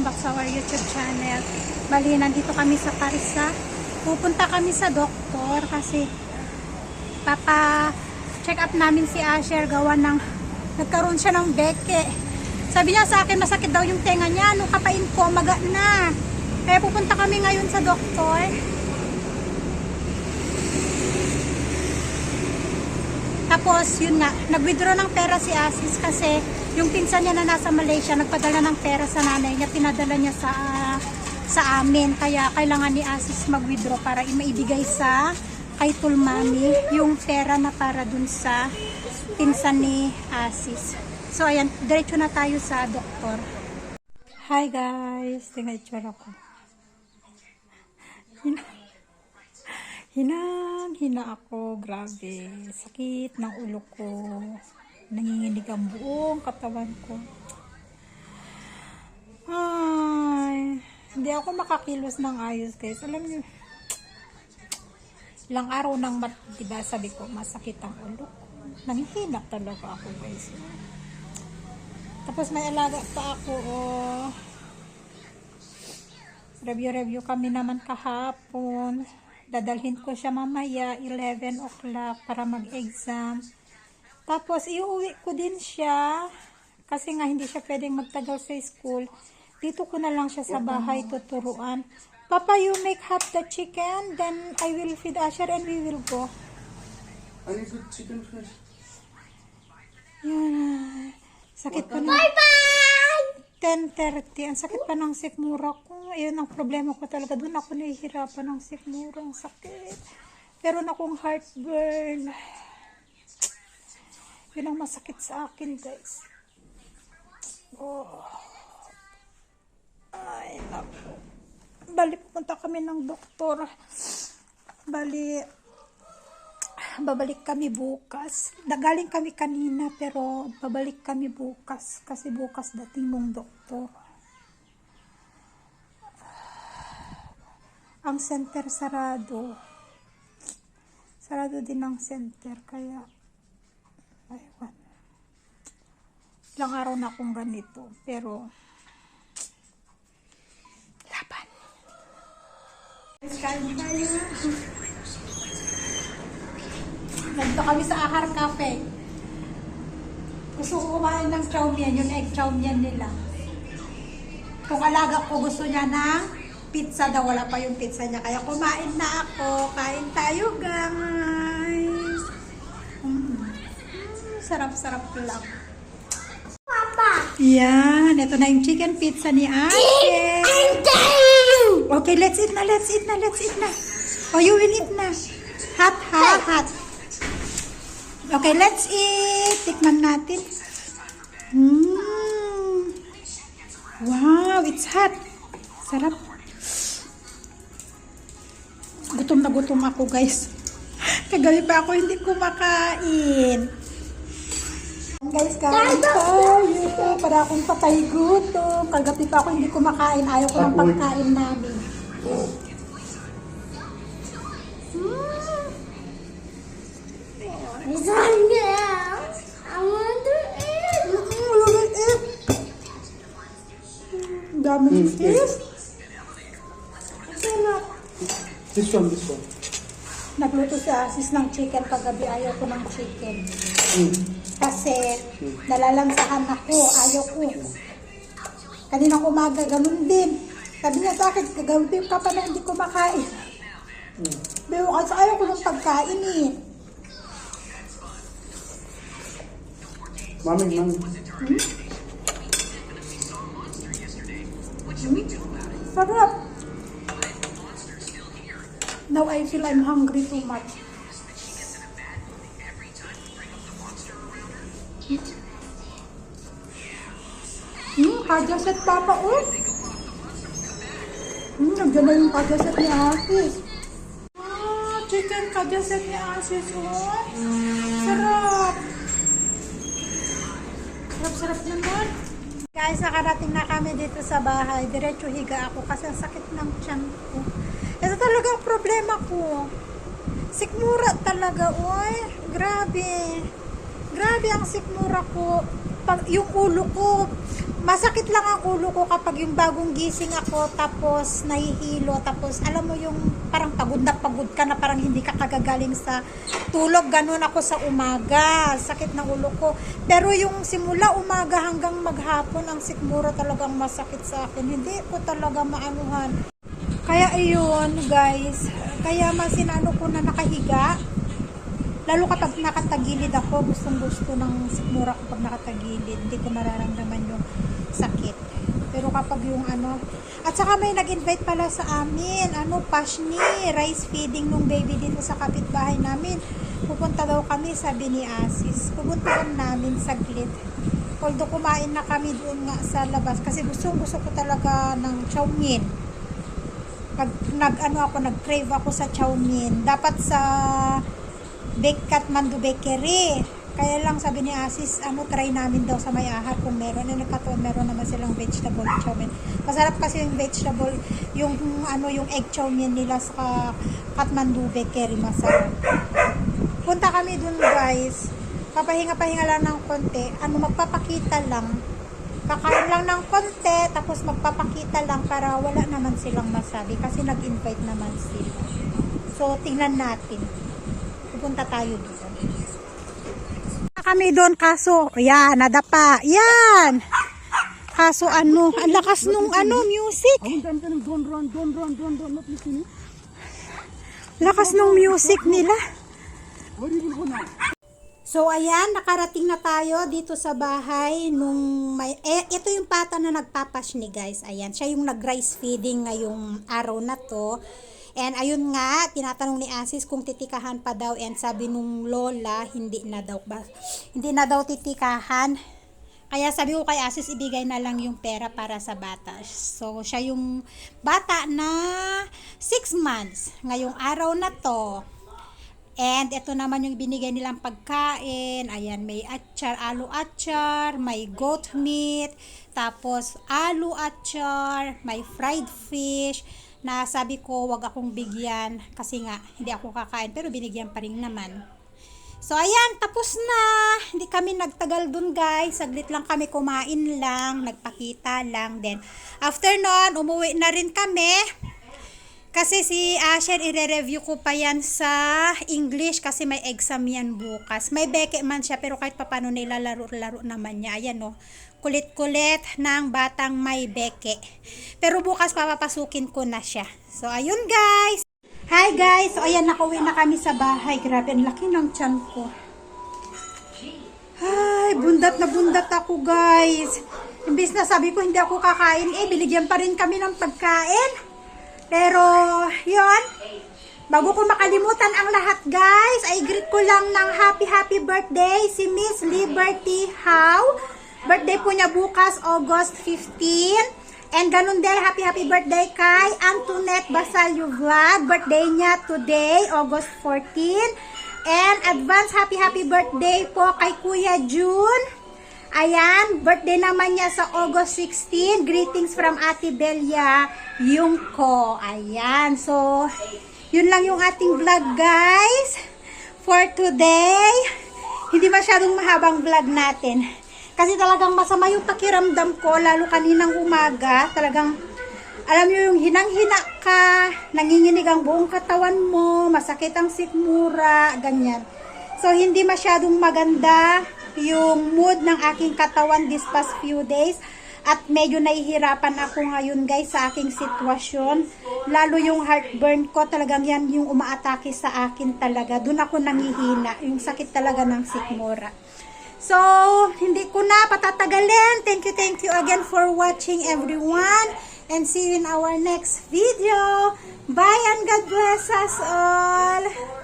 Welcome back sa our YouTube channel. Bali, nandito kami sa Parisa. Pupunta kami sa doktor kasi papa check up namin si Asher gawa ng nagkaroon siya ng beke. Sabi niya sa akin masakit daw yung tenga niya. Nung kapain ko, maga na. Kaya pupunta kami ngayon sa doktor. Tapos, yun nga, nag-withdraw ng pera si Asis kasi yung pinsan niya na nasa Malaysia, nagpadala ng pera sa nanay niya, pinadala niya sa sa amin. Kaya kailangan ni Asis mag-withdraw para maibigay sa kay Tulmami yung pera na para dun sa pinsan ni Asis. So, ayan, diretso na tayo sa doktor. Hi guys! Tingnan itsura ko. Hinang, hina ako. Grabe. Sakit ng ulo ko. Nanginginig ang buong katawan ko. Ay, hindi ako makakilos ng ayos guys. Alam niyo, ilang araw nang mat, diba sabi ko, masakit ang ulo ko. Nanghihina talaga ako guys. Tapos may alaga pa ako, oh. Review-review kami naman kahapon. Dadalhin ko siya mamaya, 11 o'clock, para mag-exam. Tapos, iuwi ko din siya. Kasi nga, hindi siya pwedeng magtagal sa school. Dito ko na lang siya sa bahay tuturuan. Papa, you make half the chicken, then I will feed Asher and we will go. I need good chicken first. Yan. Sakit pa ng... Bye-bye! 10.30. Ang sakit pa ng sikmura ko. Ayun ang problema ko talaga. Doon ako nahihirapan ng sikmura. Ang sakit. Meron akong heartburn. Yun ang masakit sa akin, guys. Oh. Ay, naku. Bali, pupunta kami ng doktor. Bali, babalik kami bukas. Nagaling kami kanina pero babalik kami bukas kasi bukas dating ng doktor. Ang center sarado. Sarado din ang center kaya aywan. Ilang araw na akong ganito pero laban. Nandito kami sa Ahar Cafe. Gusto ko kumain ng chow mein, yung egg chow mein nila. Kung alaga ko gusto niya ng pizza daw, wala pa yung pizza niya. Kaya kumain na ako. Kain tayo, guys. Mm. Sarap-sarap lang. Papa! Yan, ito na yung chicken pizza ni Ate. Okay, let's eat na, let's eat na, let's eat na. Oh, you will eat na. Hot, hot, hot. Okay, let's eat. Tikman natin. Mm. Wow, it's hot. Sarap. Gutom na gutom ako, guys. Kagabi pa ako hindi kumakain. Guys, kain tayo. Para akong patay gutom. Kagabi pa ako hindi kumakain. Ayaw ko ng pagkain namin. Mm. I want to eat. Mm, look at it. Ang Dami ng fish. Sarap. This one, this one. Nagluto si Asis ng chicken kagabi. Ayaw ko ng chicken. Mm. Kasi nalalansahan ako. Ayaw ko. Kaninang umaga, ganun din. Sabi niya sa akin, kagabi ka pa na hindi ko makain. Pero kasi ayaw ko ng pagkain eh. Mommy, mommy. Sarap. Now I feel I'm hungry too much. Hmm, kajaset papa oh. Hmm, nandiyan na yung kajaset ni Asis. Ah, chicken kajaset ni Asis oh. Sarap. Sarap-sarap naman. Guys, nakarating na kami dito sa bahay. Diretso higa ako kasi sakit ng tiyan ko. Ito talaga ang problema ko. Sikmura talaga, oy. Grabe. Grabe ang sikmura ko. Pag, yung ulo ko, masakit lang ang ulo ko kapag yung bagong gising ako tapos nahihilo tapos alam mo yung parang pagod na pagod ka na parang hindi ka kagagaling sa tulog ganun ako sa umaga sakit ng ulo ko pero yung simula umaga hanggang maghapon ang sikmura talagang masakit sa akin hindi ko talaga maanuhan kaya ayun guys kaya mas ko na nakahiga Lalo kapag nakatagilid ako, gustong gusto ng sikmura kapag nakatagilid. Hindi ko nararamdaman yung sakit. Pero kapag yung ano, at saka may nag-invite pala sa amin, ano, pashni, rice feeding nung baby dito sa kapitbahay namin. Pupunta daw kami, sabi ni Asis. Pupuntahan namin saglit. Although kumain na kami doon nga sa labas kasi gusto gusto ko talaga ng chow mein nag, nag ano ako, nag-crave ako sa chow mein. Dapat sa Bake Kathmandu Bakery. Kaya lang sabi ni Asis, ano, try namin daw sa may ahar kung meron. Eh, nagkataon, meron naman silang vegetable chow mein. Masarap kasi yung vegetable, yung ano, yung egg chow mein nila sa Kathmandu Bakery. Masarap. Punta kami dun guys. Papahinga-pahinga lang ng konti. Ano, magpapakita lang. Kakain lang ng konti, tapos magpapakita lang para wala naman silang masabi. Kasi nag-invite naman sila. So, tingnan natin. Pupunta tayo doon. Kami doon kaso, yan, nadapa. Yan! Kaso ano, ang lakas nung ano, music. Lakas nung music nila. So ayan, nakarating na tayo dito sa bahay nung may eh, ito yung pata na nagpapas ni guys. Ayan, siya yung nag-rice feeding ngayong araw na to. And ayun nga, tinatanong ni Asis kung titikahan pa daw and sabi nung lola, hindi na daw ba, hindi na daw titikahan. Kaya sabi ko kay Asis, ibigay na lang yung pera para sa bata. So, siya yung bata na 6 months. Ngayong araw na to. And ito naman yung binigay nilang pagkain. Ayan, may atchar, alu atchar, may goat meat, tapos alu atchar, may fried fish, na sabi ko wag akong bigyan kasi nga hindi ako kakain pero binigyan pa rin naman. So ayan, tapos na. Hindi kami nagtagal dun guys. Saglit lang kami kumain lang, nagpakita lang. Then after nun, umuwi na rin kami. Kasi si Asher, ire-review ko pa yan sa English kasi may exam yan bukas. May beke man siya pero kahit papano nilalaro-laro naman niya. Ayan no, kulit-kulit ng batang may beke. Pero bukas papapasukin ko na siya. So ayun guys. Hi guys, so ayan nakauwi na kami sa bahay. Grabe, ang laki ng tiyan ko. Ay, bundat na bundat ako guys. Imbis na sabi ko hindi ako kakain, eh binigyan pa rin kami ng pagkain. Pero, yon Bago ko makalimutan ang lahat guys, ay greet ko lang ng happy happy birthday si Miss Liberty How. Birthday po niya bukas, August 15. And ganun din, happy happy birthday kay Antoinette Basalyo Vlog. Birthday niya today, August 14. And advance happy happy birthday po kay Kuya June. Ayan, birthday naman niya sa August 16. Greetings from Ate Belia Yungko. Ayan, so yun lang yung ating vlog guys for today. Hindi masyadong mahabang vlog natin. Kasi talagang masama yung pakiramdam ko, lalo kaninang umaga. Talagang, alam nyo yung hinang-hina ka, nanginginig ang buong katawan mo, masakit ang sikmura, ganyan. So, hindi masyadong maganda yung mood ng aking katawan this past few days. At medyo nahihirapan ako ngayon guys sa aking sitwasyon. Lalo yung heartburn ko, talagang yan yung umaatake sa akin talaga. Doon ako nangihina, yung sakit talaga ng sikmura. So, hindi ko na patatagalin. Thank you, thank you again for watching everyone. And see you in our next video. Bye and God bless us all.